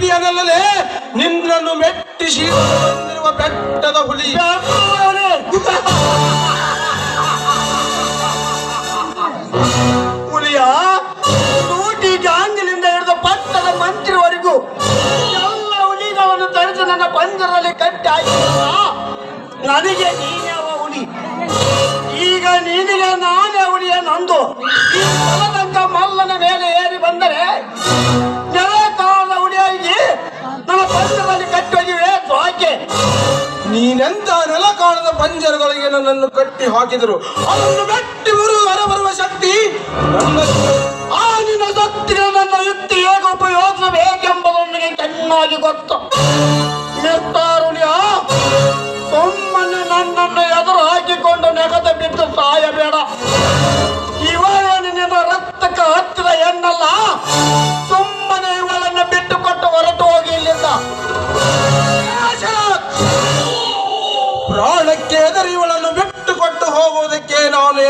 ಹುಲಿಯನಲ್ಲದೆ ನಿನ್ನನ್ನು ಮೆಟ್ಟಿಸಿ ಬೆಟ್ಟದ ಹುಲಿ. ಹುಲಿಯ ನೂಟಿ ಜಾಂಗಿಲಿಂದ ಹಿಡಿದ ಪಟ್ಟದ ಮಂತ್ರಿವರೆಗೂ ಎಲ್ಲ ಹುಲಿಗಳನ್ನು ತರಿಸಿ ನನ್ನ ಪಂಜರಲ್ಲಿ ಕಟ್ಟಿ ಹಾಕಿ ನನಗೆ ನೀನ್ಯಾವ ಹುಲಿ. ಈಗ ನೀನಿಗೆ ನಾನೇ ಹುಲಿಯ ನಂದು. ಈ ಮಲ್ಲನ ಮೇಲೆ ಏರಿ ಬಂದರೆ ನನ್ನ ಪಂಜರಲ್ಲಿ ಸ್ವಾಕೆ ನೀನೆಂತ ನೆಲ ಕಾಣದ ಪಂಜರದೊಳಗೆ ನನ್ನನ್ನು ಕಟ್ಟಿ ಹಾಕಿದರು ಅದನ್ನು ಕಟ್ಟಿ ಬರುವ ಹೊರ ಬರುವ ಶಕ್ತಿ. ಆ ನಿನ್ನ ಸತ್ತಿನ ನನ್ನ ಯುಕ್ತಿ ಹೇಗೆ ಉಪಯೋಗಿಸಬೇಕೆಂಬುದು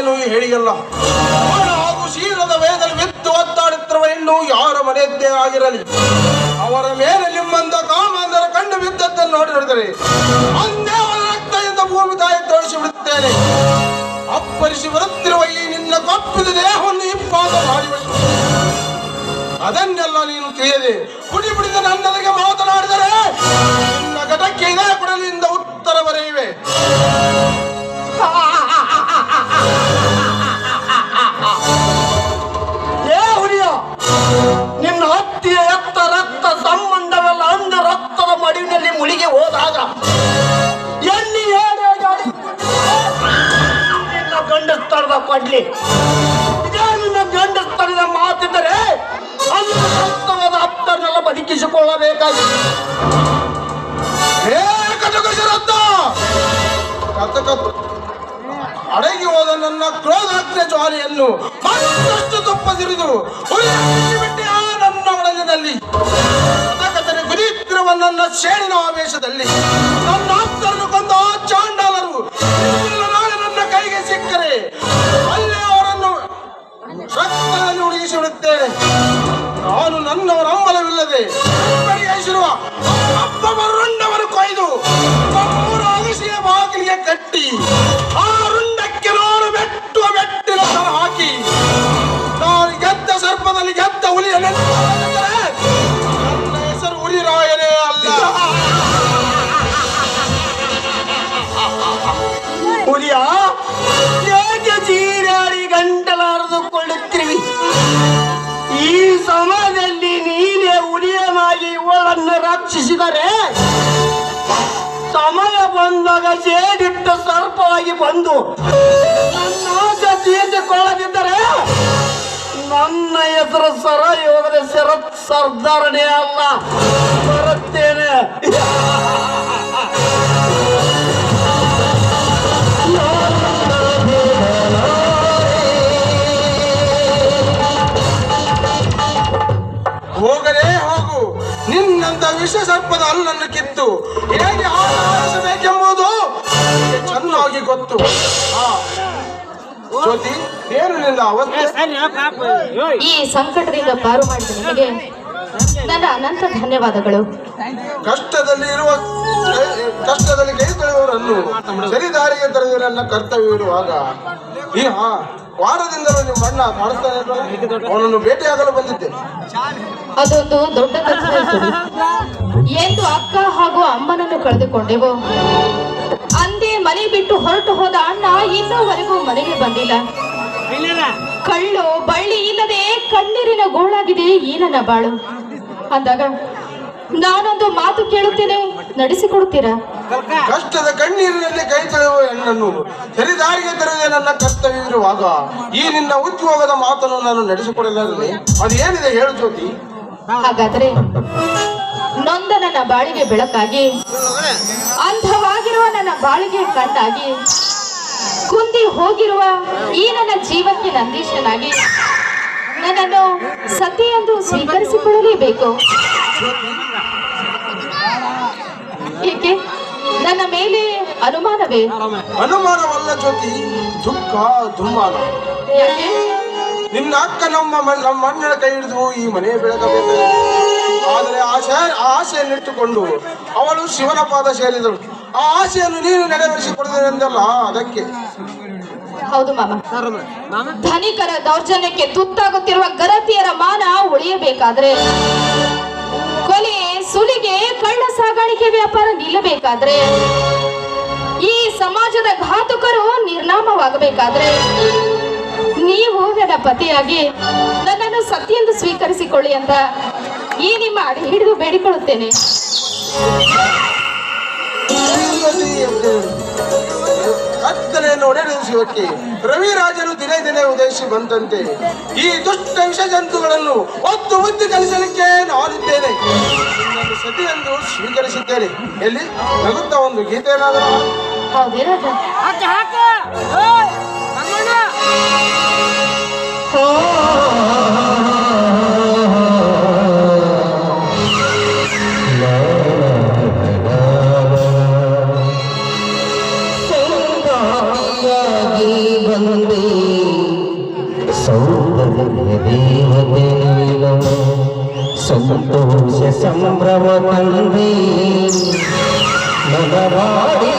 ನಾನೇನು ಹೇಳಿಯಲ್ಲ. ಹಾಗೂ ಶೀಲದ ವೇದಲ್ಲಿ ಬಿದ್ದು ಒತ್ತಾಡುತ್ತಿರುವ ಹೆಣ್ಣು ಯಾರ ಮನೆಯದ್ದೇ ಆಗಿರಲಿ. ಅವರ ಮೇಲೆ ನಿಮ್ಮಂತ ಕಾಮಾಂಧರ ಕಂಡು ಬಿದ್ದದ್ದನ್ನು ನೋಡಿ ನೋಡಿದರೆ, ಅಂದೇ ಅವರ ರಕ್ತದಿಂದ ಭೂಮಿ ತಾಯಿ ತೋರಿಸಿ ಬಿಡುತ್ತೇನೆ ಅಪ್ಪರಿಸಿ ಬರುತ್ತಿರುವ ಈ ನಿನ್ನ ಕಪ್ಪಿದ ದೇಹವನ್ನು ಮಾಡಿಬಿಡು. ಅದನ್ನೆಲ್ಲ ನೀನು ತಿಳಿಯದೆ, ಕುಡಿ ಬಿಡಿದ ನನ್ನೊಳಗೆ ಮಾತನಾಡಿದರೆ, ನಿನ್ನ ಘಟಕ್ಕೆ ಇದೇ ಕೊಡಲಿಂದ ಉತ್ತರ ಬರೆಯುವೆ. ಇದೇ ಮಾತಿದ್ದರೆ ಅಂದ ರಕ್ತವಾದ ಹತ್ತನ್ನೆಲ್ಲ ಬದುಕಿಸಿಕೊಳ್ಳಬೇಕಾಗಿದೆ ಅಡಗಿ ಹೋದ ನನ್ನ ಕ್ರೋಧಾಗ್ನ ಜ್ವಾಲೆಯನ್ನು ಮತ್ತಷ್ಟು ತುಪ್ಪದಿರಿದು ಬಿಟ್ಟಿ ಆ ನನ್ನ ಒಳಗಿನಲ್ಲಿ ಕಥಕಥನೆ ಗುರಿತ್ರವ ನನ್ನ ಶೇಣಿನ ಆವೇಶದಲ್ಲಿ. ನನ್ನ ಆ ನಾನು ಮೆಟ್ಟುವ ಮೆಟ್ಟಿನ ಸರ ಹಾಕಿ, ನಾನು ಗೆದ್ದ ಸರ್ಪದಲ್ಲಿ ಗೆದ್ದ ಹುಲಿಯ ನನ್ನ ಹೆಸರು ಹುಲಿರಾಯನೇ ಈ ಸಮಯದಲ್ಲಿ ನೀನೇ ಹುಲಿಯನಾಗಿ ಇವಳನ್ನು ರಕ್ಷಿಸಿದರೆ ಸಮಯ ಬಂದಾಗ ಸೇಡಿಟ್ಟ ಸರ್ಪವಾಗಿ ಬಂದು ನನ್ನ ತೀರಿಸಿಕೊಳ್ಳದಿದ್ದರೆ ನನ್ನ ಹೆಸರು ಸರಯೋಗದ ಶರತ್ ಸರ್ಧಾರಣೆ ಅಲ್ಲ. ಬರುತ್ತೇನೆ. ಹೋಗಲೇ ಹೋಗು. ನಿನ್ನಂತ ವಿಷ ಸರ್ಪದ ಹಲ್ಲನ್ನು ಕಿತ್ತು. ಹೇಗೆ ಆಟ ಚೆನ್ನಾಗಿ ಗೊತ್ತು. ಹಾ ಜ್ಯೋತಿ ಏನು ನಿನ್ನ ಅವಸ್ಥೆ ಈ ಸಂಕಟದಿಂದ ಪಾರು ಮಾಡಿದ ನಿಮಗೆ ನನ್ನ ಅನಂತ ಧನ್ಯವಾದಗಳು. ಕಷ್ಟದಲ್ಲಿ ಇರುವ ಕಷ್ಟದಲ್ಲಿ ಕೈ ತೊಳೆಯುವವರನ್ನು ಸರಿದಾರಿಗೆ ತರುವುದು ನನ್ನ ಕರ್ತವ್ಯವಿರುವಾಗ ಈ ಹಾ ವಾರದಿಂದಲೂ ನಿಮ್ಮ ಅಣ್ಣ ಕಾಣಿಸ್ತಾನೆ? ಅವನನ್ನು ಭೇಟಿಯಾಗಲು ಬಂದಿದ್ದೆ. ಅದೊಂದು ದೊಡ್ಡ ಎಂದು ಅಕ್ಕ ಹಾಗೂ ಅಮ್ಮನನ್ನು ಕಳೆದುಕೊಂಡೆವು. ಅಂದೇ ಮನೆ ಬಿಟ್ಟು ಹೊರಟು ಹೋದ ಅಣ್ಣ ಇನ್ನೂವರೆಗೂ ಮನೆಗೆ ಬಂದಿಲ್ಲ. ಕಳ್ಳು ಬಳ್ಳಿ ಇಲ್ಲದೆ ಕಣ್ಣೀರಿನ ಗೋಳಾಗಿದೆ ಈ ನನ್ನ ಬಾಳು. ಅಂದಾಗ ನಾನೊಂದು ಮಾತು ಕೇಳುತ್ತೇನೆ ನಡೆಸಿಕೊಡುತ್ತೀರಾ? ಕಷ್ಟದ ಕಣ್ಣೀರಿನಲ್ಲಿ ಕೈ ತೊಳೆಯುವ ಹೆಣ್ಣನ್ನು ಸರಿದಾರಿಗೆ ತರುವುದೇ ನನ್ನ ಕರ್ತವ್ಯವಿರುವಾಗ ಈ ನಿನ್ನ ಉದ್ಯೋಗದ ಮಾತನ್ನು ನಾನು ನಡೆಸಿಕೊಡಲಾರೆ ಅದೇನಿದೆ ಹೇಳು ಜ್ಯೋತಿ? ಹಾಗಾದರೆ ನೊಂದ ನನ್ನ ಬಾಳಿಗೆ ಬೆಳಕಾಗಿ ಅಂಧವಾಗಿರುವ ನನ್ನ ಬಾಳಿಗೆ ಕಣ್ಣಾಗಿ ಕುಂದಿ ಹೋಗಿರುವ ಈ ನನ್ನ ಜೀವಕ್ಕೆ ನಂದೀಶನಾಗಿ ನನ್ನನ್ನು ಸತಿ ಎಂದು ಸ್ವೀಕರಿಸಿಕೊಳ್ಳಲೇಬೇಕು. ಏಕೆ? ನನ್ನ ಮೇಲೆ ಅನುಮಾನವೇ? ಅನುಮಾನವಲ್ಲ ಜ್ಯೋತಿ ದುಃಖ ದುಮ್ಮಾನ ಯಾಕೆ? ನಿನ್ನ ಅಕ್ಕ ನಮ್ಮ ನಮ್ಮ ಮಣ್ಣಿನ ಕೈ ಹಿಡಿದು ಈ ಮನೆ ಬೆಳಗಬೇಕು ಆದರೆ ಆಶೆ ಆಶೆಯನ್ನಿಟ್ಟುಕೊಂಡು ಅವಳು ಶಿವನ ಪಾದ ಸೇರಿದಳು ಆ ಆಶೆಯನ್ನು ನೀನು ನೆರವೇರಿಸಿಕೊಡುವುದೆಂದಲ್ಲ ಅದಕ್ಕೆ. ಹೌದು ಮಾಮ. ಧನಿಕರ ದೌರ್ಜನ್ಯಕ್ಕೆ ತುತ್ತಾಗುತ್ತಿರುವ ಗರತಿಯರ ಮಾನ ಉಳಿಯಬೇಕಾದ್ರೆ, ಕೊಲೆ, ಸುಲಿಗೆ, ಕಳ್ಳ ಸಾಗಾಣಿಕೆ ವ್ಯಾಪಾರ ನಿಲ್ಲಬೇಕಾದ್ರೆ, ಈ ಸಮಾಜದ ಘಾತುಕರು ನಿರ್ನಾಮವಾಗಬೇಕಾದ್ರೆ ನೀವು ನನ್ನ ಪತಿಯಾಗಿ ನನ್ನನ್ನು ಸತಿಯೆಂದು ಸ್ವೀಕರಿಸಿಕೊಳ್ಳಿ ಅಂತ ಈ ನಿಮ್ಮ ಅಡಿ ಹಿಡಿದು ಬೇಡಿಕೊಳ್ಳುತ್ತೇನೆ. ಕತ್ತಲೆಯನ್ನು ಒಡೆಡಿಸುವಕ್ಕೆ ರವಿರಾಜನು ದಿನೇ ದಿನೇ ಉದಯಿಸಿ ಬಂದಂತೆ ಈ ದುಷ್ಟ ವಿಷ ಜಂತುಗಳನ್ನು ಒತ್ತು ಬುದ್ಧಿ ಕಲಿಸಲಿಕ್ಕೆ ನಾನಿದ್ದೇನೆ. ಸತಿ ಎಂದು ಸ್ವೀಕರಿಸಿದ್ದೇನೆ. ಎಲ್ಲಿ? ನಗುತ್ತಾ ಒಂದು ಗೀತೆ ಏನಾದರೂ ಸಂತೋಷ ಸಂಭ್ರಮ ತಂದೆ ನನ್ನ ಬಾಡಿಗೆ